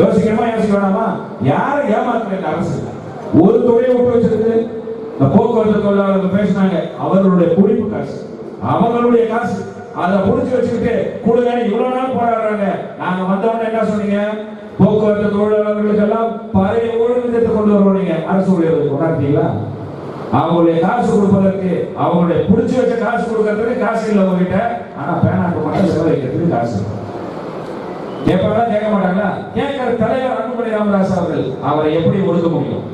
யோசிக்கணுமா யோசிக்க வேணாமா யாரை ஏமாத்துறேன் அரசு? ஒரு தொழிலை விட்டு வச்சிருக்கு இந்த போக்குவரத்து தொழிலாளர்கள் பேசினாங்க அவர்களுடைய குடிப்பு காசு. அவங்களுடைய காசு. அதை புடிச்சு வச்சுக்கிட்டு கொடுங்க இவ்வளவு நாள் போராடுறாங்க. நாங்க வந்தவொடனே என்ன சொன்னீங்க? போக்குவரத்து தொழிலாளர்களுக்கு எல்லாம் பழைய ஊழல் கொண்டு வருவோம் நீங்க. அரசு ஊழியர்களுக்கு உணர்த்தீங்களா அவங்களுடைய காசு கொடுப்பதற்கு அவங்களுடைய புடிச்சு வச்ச காசு கொடுக்கறதுக்கு காசு இல்லை உங்ககிட்ட. ஆனா பேனாக்கு மட்டும் செலவழிக்கிறதுக்கு காசு. இல்லை கேட்பாங்களா கேட்க மாட்டாங்களா? கேட்கிற தலைவர் அன்புமணி ராமதாஸ் அவர்கள் அவரை எப்படி ஒடுக்க முடியும்?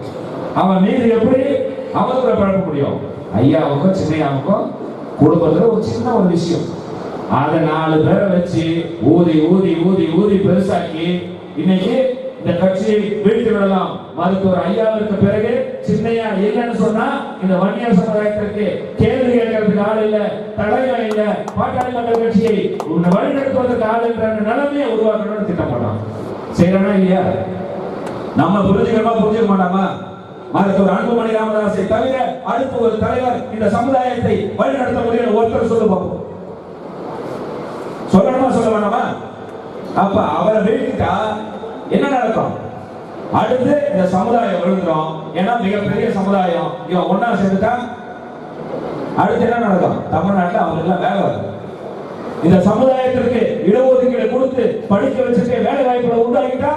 அவன் மீது எப்படி அவதூறை பரப்ப முடியும்? ஐயாவுக்கும் சின்னையாவுக்கும் குடும்பத்துல ஒரு சின்ன ஒரு விஷயம். அதை நாலு பேரை வச்சு ஊதி ஊதி ஊதி ஊதி பெருசாக்கி இன்னைக்கு இந்த கட்சியை வீழ்த்தி விடலாம். மருத்துவர் ஐயாவிற்கு பிறகு சின்னையா இல்லைன்னு சொன்னா இந்த வன்னியர் சமுதாயத்திற்கு கேள்வி கேட்கறதுக்கு ஆள் இல்ல தலைவர் இல்ல பாட்டாளி மக்கள் கட்சியை உன்னை ஆள் என்ற நிலைமையை உருவாக்கணும்னு திட்டம் பண்ணலாம் இல்லையா? நம்ம புரிஞ்சுக்கிறோமா புரிஞ்சுக்க மாட்டாமா? மருத்துவர் அன்புமணி ராமதாஸை தவிர அடுத்த ஒரு தலைவர் இந்த சமுதாயத்தை வழிநடத்த முடியும் ஒருத்தர் சொல்லு பார்ப்போம் சொல்லணுமா சொல்ல வேணாமா? அப்ப அவரை வீழ்த்திட்டா என்ன நடக்கும்? அடுத்து இந்த சமுதாயம் விழுந்துடும் ஏன்னா மிகப்பெரிய சமுதாயம் இவன் ஒன்னா சேர்ந்துட்டான் அடுத்து என்ன நடக்கும்? தமிழ்நாட்டில் அவங்களுக்கு வேலை வரும் இந்த சமுதாயத்திற்கு இடஒதுக்கீடு கொடுத்து படிக்க வச்சுட்டு வேலை வாய்ப்புகளை உண்டாக்கிட்டா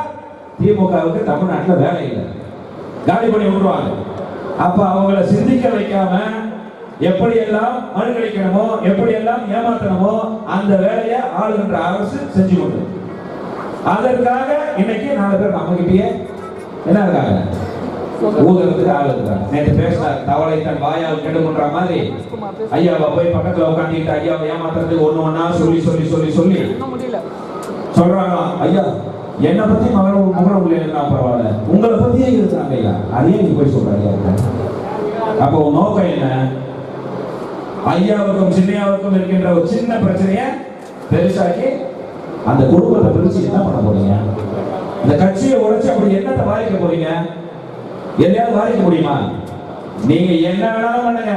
திமுகவுக்கு தமிழ்நாட்டில் வேலை இல்லை. காலி பண்ணி விடுவாங்க அப்ப அவங்கள சிந்திக்க வைக்காம எப்படியெல்லாம் மறுகடிக்கணுமோ எப்படியெல்லாம் ஏமாத்தணுமோ அந்த வேலையை ஆளுகின்ற அரசு செஞ்சு கொண்டு அதற்காக இன்னைக்கு நாலு பேர் நம்ம கிட்டேயே என்ன இருக்காங்க? ஊதுறதுக்கு ஆள் இருக்காங்க நேற்று பேசினார் தவளை தன் வாயால் கெடுமன்ற மாதிரி ஐயாவை போய் பக்கத்துல உட்காந்துக்கிட்டு ஐயாவை ஏமாத்துறதுக்கு ஒண்ணு ஒன்னா சொல்லி சொல்லி சொல்லி சொல்லி சொல்றாங்க ஐயா என்னை பத்தி மகன் மகன் உள்ள இருந்தா பரவாயில்ல. உங்களை பத்தியே இருக்கிறாங்க ஐயா. அதையும் நீ போய் சொல்றாங்க அப்போ உன் நோக்கம் என்ன? ஐயாவுக்கும் சின்னையாவுக்கும் இருக்கின்ற ஒரு சின்ன பிரச்சனைய பெருசாக்கி அந்த குடும்பத்தை பிரிச்சு என்ன பண்ண போறீங்க? இந்த கட்சியை உடைச்சு அப்படி என்னத்தை பாதிக்க போறீங்க? எதையாவது பாதிக்க முடியுமா? நீங்க என்ன வேணாலும் பண்ணுங்க?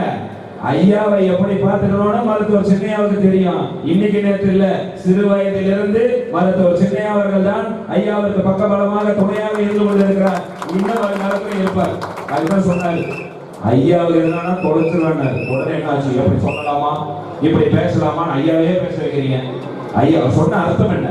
ஐயாவை எப்படி பார்த்துக்கணும்னு மருத்துவர் சின்னையாவுக்கு தெரியும். இன்னைக்கு நேற்று இல்ல சிறு வயதிலிருந்து மருத்துவர் சின்னையா அவர்கள் தான் ஐயாவிற்கு பக்கபலமாக துணையாக இருந்து கொண்டிருக்கிறார். இன்னும் வருங்காலத்தில் இருப்பார். அதுதான் சொன்னாரு. ஐயாவுக்கு என்னன்னா கொடுத்துருவாங்க உடனே என்ன ஆச்சு எப்படி சொல்லலாமா? இப்படி பேசலாமா ஐயாவே பேச வைக்கிறீங்க. ஐயா சொன்ன அர்த்தம் என்ன?